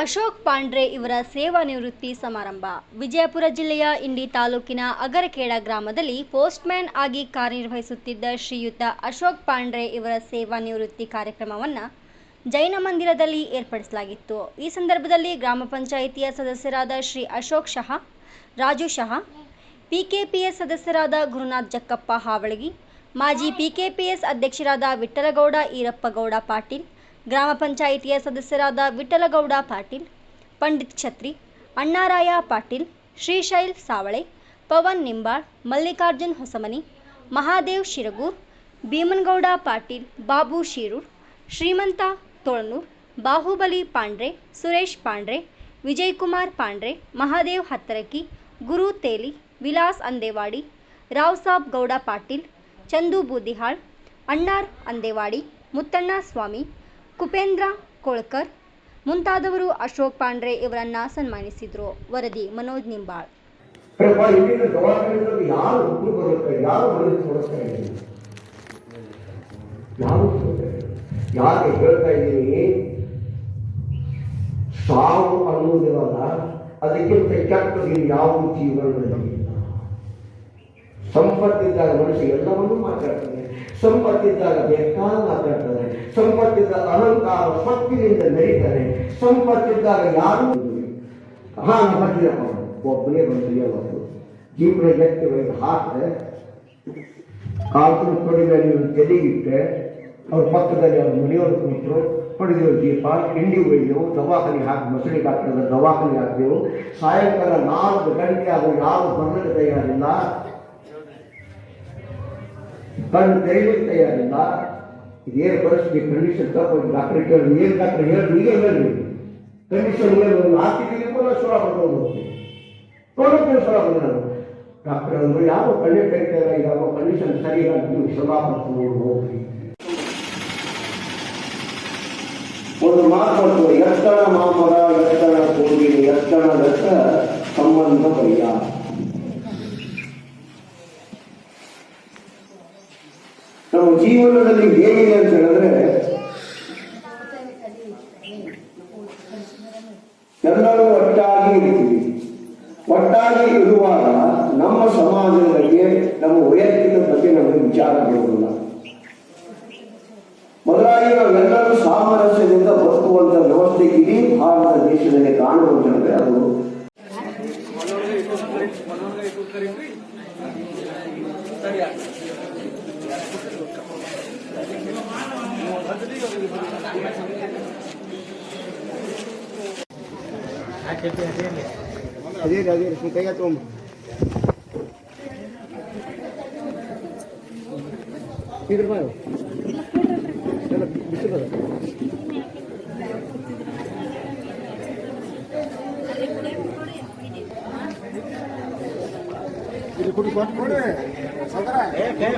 ಅಶೋಕ್ ಪಾಂಡ್ರೆ ಇವರ ಸೇವಾ ನಿವೃತ್ತಿ ಸಮಾರಂಭ. ವಿಜಯಪುರ ಜಿಲ್ಲೆಯ ಇಂಡಿ ತಾಲೂಕಿನ ಅಗರಕೇಡ ಗ್ರಾಮದಲ್ಲಿ ಪೋಸ್ಟ್ಮ್ಯಾನ್ ಆಗಿ ಕಾರ್ಯನಿರ್ವಹಿಸುತ್ತಿದ್ದ ಶ್ರೀಯುತ ಅಶೋಕ್ ಪಾಂಡ್ರೆ ಇವರ ಸೇವಾ ನಿವೃತ್ತಿ ಕಾರ್ಯಕ್ರಮವನ್ನು ಜೈನ ಮಂದಿರದಲ್ಲಿ ಏರ್ಪಡಿಸಲಾಗಿತ್ತು. ಈ ಸಂದರ್ಭದಲ್ಲಿ ಗ್ರಾಮ ಪಂಚಾಯಿತಿಯ ಸದಸ್ಯರಾದ ಶ್ರೀ ಅಶೋಕ್ ಶಹಾ, ರಾಜು ಶಹಾ, ಪಿಕೆಪಿಎಸ್ ಸದಸ್ಯರಾದ ಗುರುನಾಥ್ ಜಕ್ಕಪ್ಪ ಹಾವಳಗಿ, ಮಾಜಿ ಪಿಕೆಪಿಎಸ್ ಅಧ್ಯಕ್ಷರಾದ ವಿಠಲಗೌಡ ಈರಪ್ಪಗೌಡ ಪಾಟೀಲ್ ಗ್ರಾಮ ಪಂಚಾಯಿತಿಯ ಸದಸ್ಯರಾದ ವಿಠಲಗೌಡ ಪಾಟೀಲ್, ಪಂಡಿತ್ ಛತ್ರಿ, ಅಣ್ಣಾರಾಯ ಪಾಟೀಲ್, ಶ್ರೀಶೈಲ್ ಸಾವಳೆ, ಪವನ್ ನಿಂಬಾಳ್, ಮಲ್ಲಿಕಾರ್ಜುನ್ ಹೊಸಮನಿ, ಮಹಾದೇವ್ ಶಿರಗೂರ್, ಭೀಮನ್ಗೌಡ ಪಾಟೀಲ್, ಬಾಬು ಶೀರೂರ್, ಶ್ರೀಮಂತ ತೋಳನೂರ್, ಬಾಹುಬಲಿ ಪಾಂಡ್ರೆ, ಸುರೇಶ್ ಪಾಂಡ್ರೆ, ವಿಜಯಕುಮಾರ್ ಪಾಂಡ್ರೆ, ಮಹಾದೇವ್ ಹತ್ತರಕಿ ಗುರು ತೇಲಿ, ವಿಲಾಸ್ ಅಂದೇವಾಡಿ ರಾವ್ ಸಾಬ್ ಗೌಡ ಪಾಟೀಲ್, ಚಂದು ಬೂದಿಹಾಳ್, ಅಣ್ಣಾರ್ ಅಂದೇವಾಡಿ, ಮುತ್ತಣ್ಣ ಸ್ವಾಮಿ ಕುಪೇಂದ್ರ ಕೋಳ್ಕರ್, ಮುಂತಾದವರು ಅಶೋಕ್ ಪಾಂಡ್ರೆ ಇವರನ್ನ ಸನ್ಮಾನಿಸಿದ್ರು. ವರದಿ ಮನೋಜ್ ನಿಂಬಾಳ್. ಯಾಕೆ ಹೇಳ್ತಾ ಇದ್ದೀನಿ? ಸಾವು ಅನ್ನೋದಿರಲ್ಲ, ಅದಕ್ಕಿಂತ ಕೆಟ್ಟದ್ದು ಯಾವ ಜೀವನದಲ್ಲಿ ಇಲ್ಲ. ಸಂಪತ್ತಿದ್ದಾಗ ಮನುಷ್ಯ ಎಲ್ಲವನ್ನೂ ಮಾತಾಡ್ತಾನೆ ಸಂಪತ್ತಿದ್ದಾಗ ಬೇಕಾದ ಮಾತಾಡ್ತಾನೆ ಸಂಪತ್ತಿದ್ದಾಗ ಅಲಂಕಾರ ಸ್ವತ್ತಿನಿಂದ ನಡೀತಾನೆ ಸಂಪತ್ತಿದ್ದಾಗ ಯಾರು ಹಾ ಬಂದಿರಪ್ಪ ಒಬ್ಬನೇ ಬಂದು ಅವತ್ತು ಜೀವನ ವ್ಯಕ್ತಿ ಒಳಗೆ ಹಾಕಿದೆ ಕಾಲ್ತನ ಕೊಡಿದಲ್ಲಿ ಒಂದು ತೆಲಿಗಿಟ್ಟೆ ಅವ್ರ ಪಕ್ಕದಲ್ಲಿ ಅವ್ರ ಮನೆಯವರು ಕೂತರು ಹೊಡೆದೇವು ದೀಪ ಹಿಂಡಿ ಒಯ್ದೆವು ದವಾಖಾನೆ ಹಾಕಿ ಮೊಸಳಿಗೆ ಹಾಕಿದ್ರೆ ದವಾಖಾನೆ ಹಾಕಿದೆವು. ಸಾಯಂಕಾಲ ನಾಲ್ಕು ಗಂಟೆ ಅದು ಯಾವ ಬರ್ಲಿಕ್ಕೆ ತಯಾರಿಲ್ಲ. ಕಣ್ಣು ತೆರೀಲಿಕ್ಕೆ ತಯಾರಿಲ್ಲ ಇದೇನು ಪರಿಸ್ಥಿತಿ ಕಂಡೀಷನ್ ತಗೊಂಡು ಡಾಕ್ಟರ್ ಕೇಳಿ, ಏನು ಡಾಕ್ಟರ್ ಹೇಳಿ ಈಗ ಹೇಳಿ. ಕಂಡೀಷನ್ ಏನು ನಾಲ್ಕು ಕೂಡ ಸುರ ಬರ್ಬೋದು ನೋಡೋಕೆ ಸುರ ಬಂದರು ಡಾಕ್ಟರ್ ಅಂದರು ಯಾವ ಕಣ್ಣು ಇಲ್ಲ ಯಾವ ಕಂಡೀಷನ್ ಸರಿ ಇಲ್ಲ ನೀವು ಪಡ್ಕೊಂಡು ಹೋಗ್ರಿ ಒಂದು ಮಾತು ಎತ್ತಣ ಮಾಮರ ಎತ್ತಣ ಜೀವನದಲ್ಲಿ ಹೇಗಿದೆ ಅಂತ ಹೇಳಿದ್ರೆ ಎಲ್ಲರೂ ಒಟ್ಟಾಗಿ ಇರ್ತೀವಿ ಒಟ್ಟಾಗಿ ಇರುವಾಗ ನಮ್ಮ ಸಮಾಜದ ಬಗ್ಗೆ ನಮ್ಮ ವೈಯಕ್ತಿಕ ಬಗ್ಗೆ ನಮಗೆ ವಿಚಾರ ಬರುವುದಿಲ್ಲ. ಮೊದಲಾಗಿ ನಾವೆಲ್ಲರೂ ಸಾಮರಸ್ಯದಿಂದ ಬದುಕುವಂತ ವ್ಯವಸ್ಥೆ ಇಡೀ ಭಾರತ ದೇಶದಲ್ಲಿ ಕಾಣುವಂತಂದ್ರೆ ಅದು ಅದೇ ಅದೇ ಕೈ ತಗೊಂಬ ಇದ್ರ ಬಾಯ್ ಎಲ್ಲ ಇದು ಕುಡಿ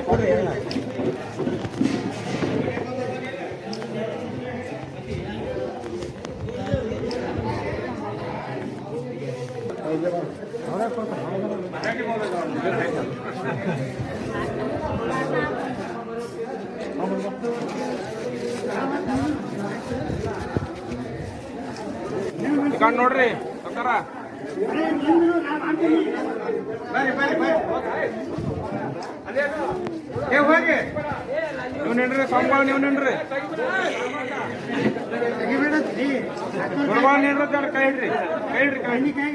ಕೊಡಿ. ಈಗ ನೋಡ್ರಿ ಅಕ್ಕಾರ ಏ, ಹೋಗಿ. ನೀವು ನಿನ್ರಿ ಸಂಬಳ ನೀವು ನಿನ್ರಿ ಗುರುವಾರ ನಿನ್ರಿ ಜರ ಕೈ ಹಿಡ್ರಿ ಕೈ ಹಿಡ್ರಿ ಕೈ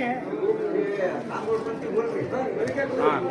ಹಾಂ.